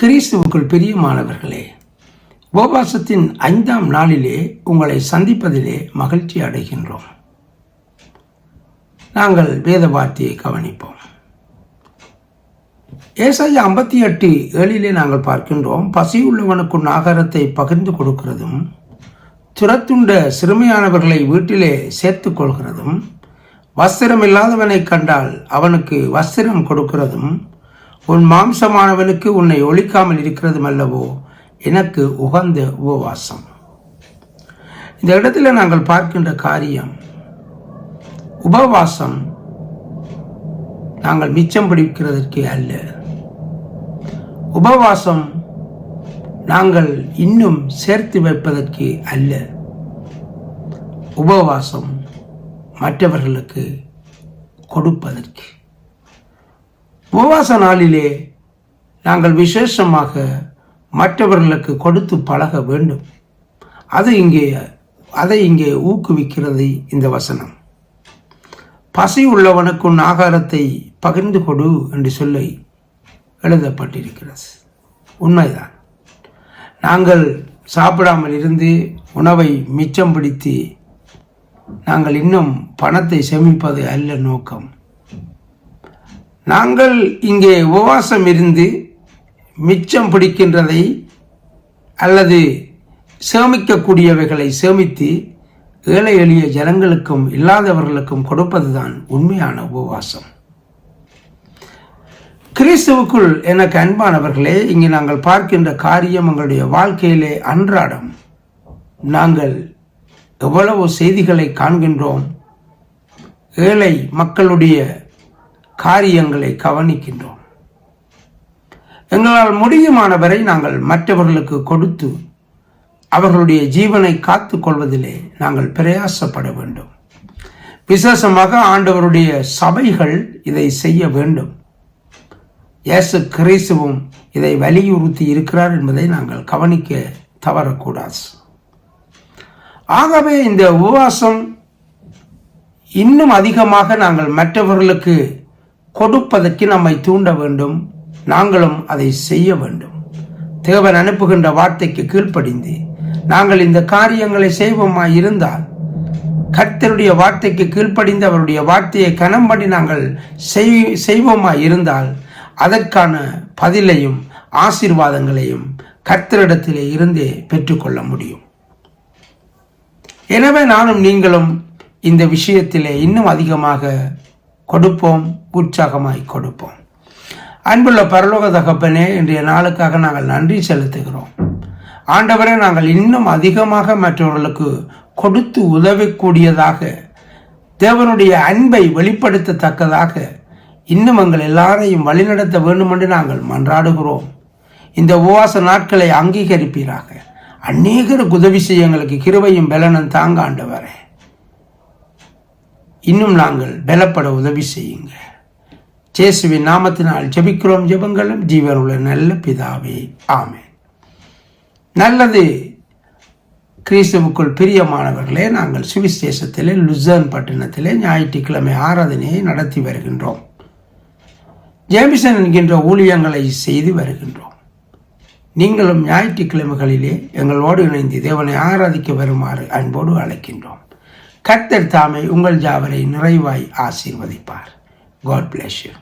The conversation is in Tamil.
கிறிஸ்துவுக்குள் பிரியமானவர்களே உபவாசத்தின் ஐந்தாம் நாளிலே உங்களை சந்திப்பதிலே மகிழ்ச்சி அடைகின்றோம். நாங்கள் வேத வார்த்தையை கவனிப்போம். ஏசாயா ஐம்பத்தி எட்டு ஏழிலே நாங்கள் பார்க்கின்றோம் பசியுள்ளவனுக்கு ஆகாரத்தை பகிர்ந்து கொடுக்கிறதும் துரத்துண்ட சிறுமையானவர்களை வீட்டிலே சேர்த்து கொள்கிறதும் வஸ்திரம் இல்லாதவனை கண்டால் அவனுக்கு வஸ்திரம் கொடுக்கிறதும் உன் மாம்சமானவனுக்கு உன்னை ஒழிக்காமல் இருக்கிறதும் அல்லவோ எனக்கு உகந்த உபவாசம். இந்த இடத்துல நாங்கள் பார்க்கின்ற காரியம் உபவாசம் நாங்கள் மிச்சம் பிடிக்கிறதற்கு அல்ல. உபவாசம் நாங்கள் இன்னும் சேர்த்து வைப்பதற்கு அல்ல. உபவாசம் மற்றவர்களுக்கு கொடுப்பதற்கு. உபவாச நாளிலே நாங்கள் விசேஷமாக மற்றவர்களுக்கு கொடுத்து பழக வேண்டும். அது இங்கே அதை இங்கே ஊக்குவிக்கிறது இந்த வசனம். பசி உள்ளவனுக்கு உன் ஆகாரத்தை பகிர்ந்து கொடு என்று சொல்லி எழுதப்பட்டிருக்கிறது. உண்மைதான். நாங்கள் சாப்பிடாமல் இருந்து உணவை மிச்சம் பிடித்து நாங்கள் இன்னும் பணத்தை சேமிப்பது அல்ல நோக்கம். நாங்கள் இங்கே உபவாசம் இருந்து மிச்சம் பிடிக்கின்றதை அல்லது சேமிக்கக்கூடியவைகளை சேமித்து ஏழை எளிய ஜனங்களுக்கும் இல்லாதவர்களுக்கும் கொடுப்பதுதான் உண்மையான உபவாசம். கிறிஸ்துவுக்குள் எனக்கு அன்பானவர்களே இங்கே நாங்கள் பார்க்கின்ற காரியம் எங்களுடைய வாழ்க்கையிலே அன்றாடம் நாங்கள் எவ்வளவு செய்திகளை காண்கின்றோம். ஏழை மக்களுடைய காரியங்களை கவனிக்கின்றோம். எங்களால் முடியுமானவரை நாங்கள் மற்றவர்களுக்கு கொடுத்து அவர்களுடைய ஜீவனை காத்து கொள்வதிலே நாங்கள் பிரயாசப்பட வேண்டும். விசேஷமாக ஆண்டவருடைய சபைகள் இதை செய்ய வேண்டும். இயேசு கிறிஸ்துவும் இதை வலியுறுத்தி இருக்கிறார் என்பதை நாங்கள் கவனிக்க தவறக்கூடாது. ஆகவே இந்த உபவாசம் இன்னும் அதிகமாக நாங்கள் மற்றவர்களுக்கு கொடுப்பதற்கு நம்மை தூண்ட வேண்டும். நாங்களும் அதை செய்ய வேண்டும். தேவன் அனுப்புகின்ற வார்த்தைக்கு கீழ்ப்படிந்து நாங்கள் இந்த காரியங்களை செய்வோமா இருந்தால் கர்த்தருடைய வார்த்தைக்கு கீழ்ப்படிந்து அவருடைய வார்த்தையை கனம் பண்ணி நாங்கள் செய்வோமா இருந்தால் அதற்கான பதிலையும் ஆசீர்வாதங்களையும் கர்த்தரிடத்திலே இருந்தே பெற்றுக்கொள்ள முடியும். எனவே நானும் நீங்களும் இந்த விஷயத்திலே இன்னும் அதிகமாக கொடுப்போம் உற்சாகமாய் கொடுப்போம். அன்புள்ள பரலோக தகப்பனே இன்றைய நாளுக்காக நாங்கள் நன்றி செலுத்துகிறோம். ஆண்டவரை நாங்கள் இன்னும் அதிகமாக மற்றவர்களுக்கு கொடுத்து உதவக்கூடியதாக தேவனுடைய அன்பை வெளிப்படுத்தத்தக்கதாக இன்னும் எங்கள் எல்லாரையும் வழிநடத்த வேண்டும் என்று நாங்கள் மன்றாடுகிறோம். இந்த உபவாச நாட்களை அங்கீகரிப்பீராக. அநேகருக்கு உதவி செய்ய எங்களுக்கு கிருவையும் பலனும் தாங்க ஆண்டவரே. இன்னும் நாங்கள் பலப்பட உதவி செய்யுங்க ஜேசுவின் நாமத்தினால் ஜெபிக்கிறோம் ஜெபங்களும். ஜீவனுள்ள நல்ல பிதாவே ஆமே நல்லது. கிறிஸ்துவுக்குள் பிரியமானவர்களே நாங்கள் சுவிசேஷத்திலே லுசர்ன் பட்டணத்திலே ஞாயிற்றுக்கிழமை ஆராதனையை நடத்தி வருகின்றோம். ஜேமிசன் என்கின்ற ஊழியங்களை செய்து வருகின்றோம். நீங்களும் ஞாயிற்றுக்கிழமைகளிலே எங்களோடு இணைந்து தேவனை ஆராதிக்க வருமாறு அன்போடு அழைக்கின்றோம். கர்த்தர் தாமே உங்கள் ஜாவரை நிறைவாய் ஆசீர்வதிப்பார். God bless you